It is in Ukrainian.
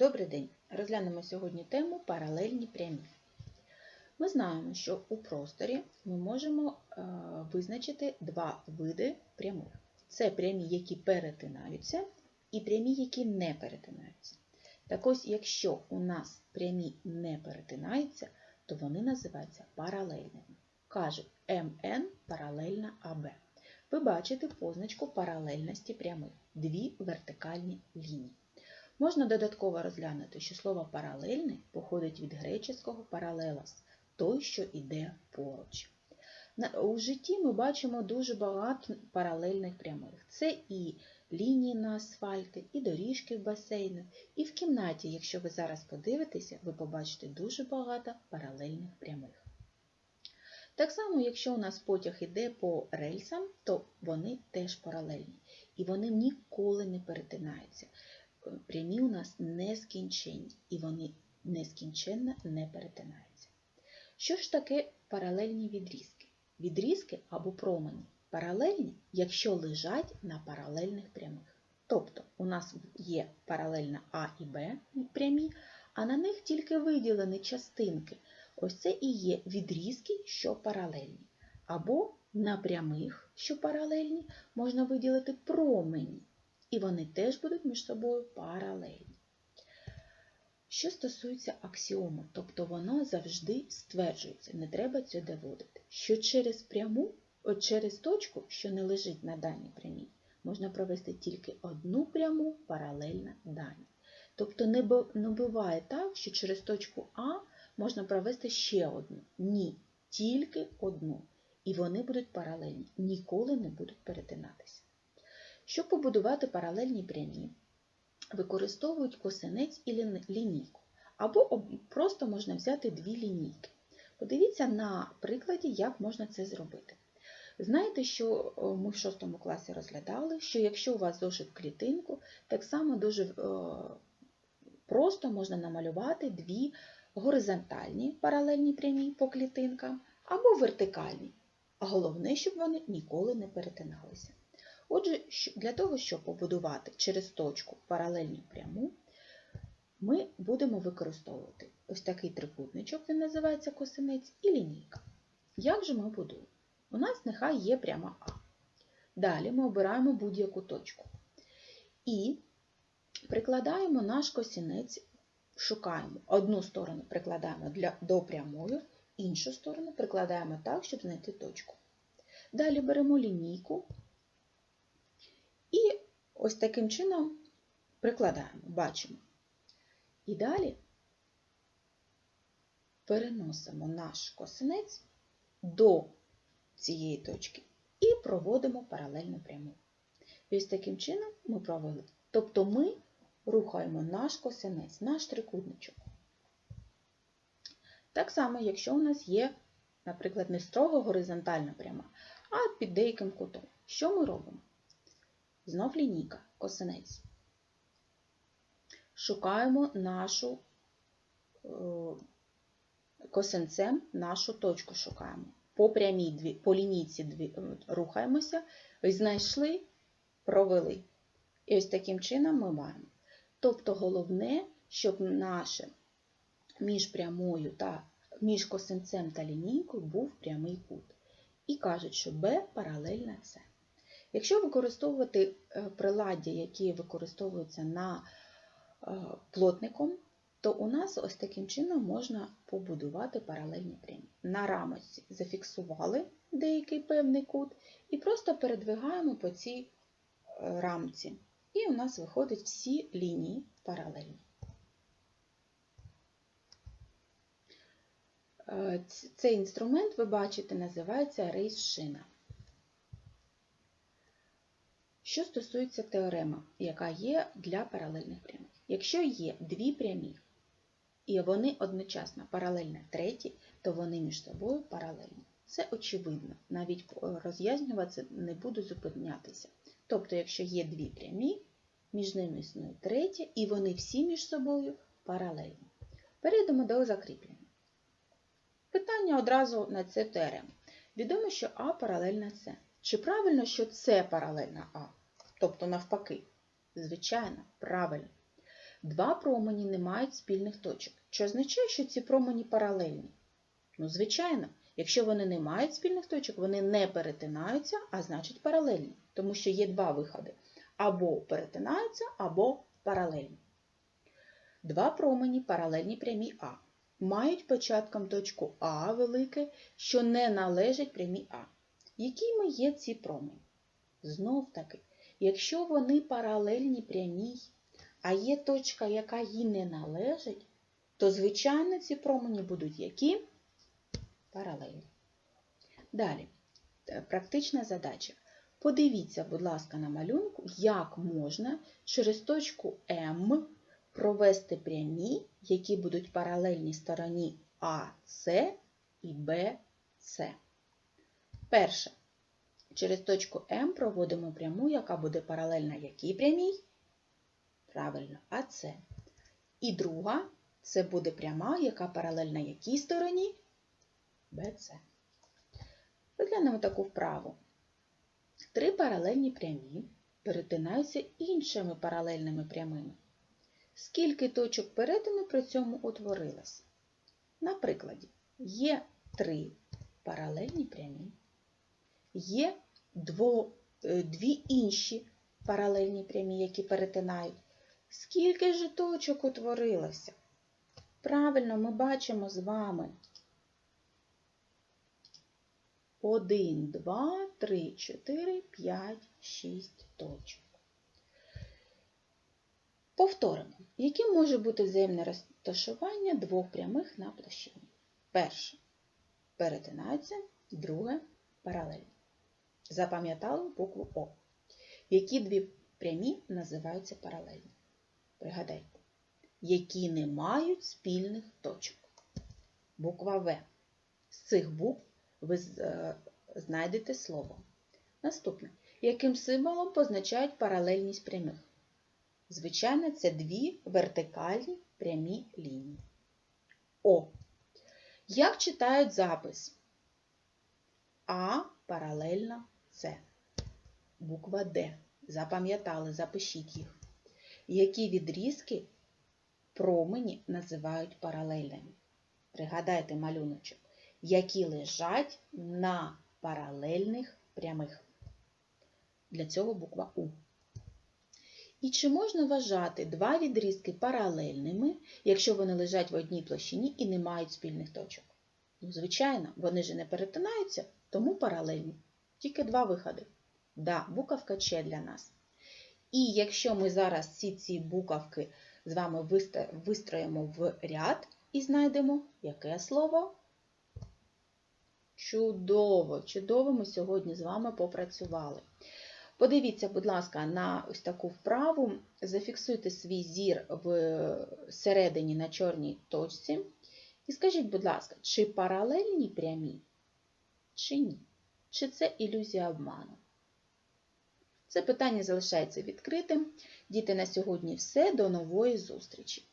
Добрий день! Розглянемо сьогодні тему паралельні прямі. Ми знаємо, що у просторі ми можемо е, визначити два види прямих. Це прямі, які перетинаються, і прямі, які не перетинаються. Так ось, якщо у нас прямі не перетинаються, то вони називаються паралельними. Кажуть, МН паралельна АБ. Ви бачите позначку паралельності прямих дві вертикальні лінії. Можна додатково розглянути, що слово паралельний походить від греческого паралелос той, що йде поруч. У житті ми бачимо дуже багато паралельних прямих. Це і лінії на асфальті, і доріжки в басейнах, і в кімнаті, якщо ви зараз подивитеся, ви побачите дуже багато паралельних прямих. Так само, якщо у нас потяг іде по рельсам, то вони теж паралельні. І вони ніколи не перетинаються. Прямі у нас нескінченні, і вони нескінченно не перетинаються. Що ж таке паралельні відрізки? Відрізки або промені паралельні, якщо лежать на паралельних прямих. Тобто у нас є паралельна А і Б прямі, а на них тільки виділені частинки. Ось це і є відрізки, що паралельні. Або на прямих, що паралельні, можна виділити промені. І вони теж будуть між собою паралельні. Що стосується аксіому, тобто воно завжди стверджується, не треба це доводити, що через пряму, от через точку, що не лежить на даній прямій, можна провести тільки одну пряму паралельно даній. Тобто не буває так, що через точку А можна провести ще одну. Ні, тільки одну. І вони будуть паралельні, ніколи не будуть перетинатися. Щоб побудувати паралельні прямі, використовують косинець і лінійку. Або просто можна взяти дві лінійки. Подивіться на прикладі, як можна це зробити. Знаєте, що ми в 6 класі розглядали, що якщо у вас зошит клітинку, так само дуже просто можна намалювати дві горизонтальні паралельні прямі по клітинкам, або вертикальні. А головне, щоб вони ніколи не перетиналися. Отже, для того, щоб побудувати через точку паралельну пряму, ми будемо використовувати ось такий трикутничок, він називається косинець, і лінійка. Як же ми будуємо? У нас нехай є пряма А. Далі ми обираємо будь-яку точку. І прикладаємо наш косинець, шукаємо одну сторону прикладаємо для, до прямої, іншу сторону прикладаємо так, щоб знайти точку. Далі беремо лінійку. І ось таким чином прикладаємо, бачимо. І далі переносимо наш косинець до цієї точки і проводимо паралельну пряму. І ось таким чином ми провели. Тобто ми рухаємо наш косинець, наш трикутничок. Так само, якщо у нас є, наприклад, не строго горизонтальна пряма, а під деяким кутом. Що ми робимо? Знов лінійка, косинець. Шукаємо нашу косинцем нашу точку шукаємо. По прямій по лінійці дві, рухаємося, знайшли, провели. І ось таким чином ми маємо. Тобто головне, щоб наше між прямою та між косинцем та лінійкою був прямий кут. І кажуть, що B паралельна С. Якщо використовувати приладдя, які використовуються на плотником, то у нас ось таким чином можна побудувати паралельні прямі. На рамочці зафіксували деякий певний кут і просто передвигаємо по цій рамці. І у нас виходять всі лінії паралельні. Цей інструмент, ви бачите, називається рейс-шина. Що стосується теореми, яка є для паралельних прямих. Якщо є дві прямі, і вони одночасно паралельні третій, то вони між собою паралельні. Це очевидно, навіть роз'яснюватися не буду зупинятися. Тобто, якщо є дві прямі, між ними існує третя, і вони всі між собою паралельні. Перейдемо до закріплення. Питання одразу на це теорему. Відомо, що А паралельна С. Чи правильно, що С паралельна А? Тобто навпаки. Звичайно, правильно. Два промені не мають спільних точок. Що означає, що ці промені паралельні? Ну, звичайно, якщо вони не мають спільних точок, вони не перетинаються, а значить паралельні, тому що є два виходи. Або перетинаються, або паралельні. Два промені паралельні прямій А. Мають початком точку А велике, що не належить прямій А. Якими є ці промені? Знов таки, якщо вони паралельні прямій, а є точка, яка їй не належить, то, звичайно, ці промені будуть які? Паралельні. Далі, е, практична задача. Подивіться, будь ласка, на малюнку, як можна через точку М провести прямі, які будуть паралельні стороні АС і БС. Перше. Через точку М проводимо пряму, яка буде паралельна якій прямій? Правильно, АС. І друга це буде пряма, яка паралельна якій стороні? БС. Розглянемо таку вправу. Три паралельні прямі перетинаються іншими паралельними прямими. Скільки точок перетину при цьому утворилось? На прикладі, є три паралельні прямі, є дво, е, дві інші паралельні прямі, які перетинають. Скільки ж точок утворилося? Правильно, ми бачимо з вами 1, 2, 3, 4, 5, 6 точок. Повторимо, яким може бути взаємне розташування двох прямих на площині. Перше перетинаються, друге паралельно. Запам'ятали букву О. Які дві прямі називаються паралельні? Пригадайте, які не мають спільних точок. Буква В. З цих букв ви е, знайдете слово. Наступне. Яким символом позначають паралельність прямих? Звичайно, це дві вертикальні прямі лінії. О. Як читають запис? А паралельно С. Буква Д. Запам'ятали, запишіть їх. Які відрізки промені називають паралельними? Пригадайте малюночок, які лежать на паралельних прямих. Для цього буква У. І чи можна вважати два відрізки паралельними, якщо вони лежать в одній площині і не мають спільних точок? Ну, звичайно, вони ж не перетинаються, тому паралельні. Тільки два виходи. Да, буковка Ч для нас. І якщо ми зараз всі ці буковки з вами вистроїмо в ряд і знайдемо яке слово? Чудово! Чудово ми сьогодні з вами попрацювали. Подивіться, будь ласка, на ось таку вправу, зафіксуйте свій зір в всередині на чорній точці. І скажіть, будь ласка, чи паралельні прямі, чи ні? Чи це ілюзія обману? Це питання залишається відкритим. Діти, на сьогодні все. До нової зустрічі!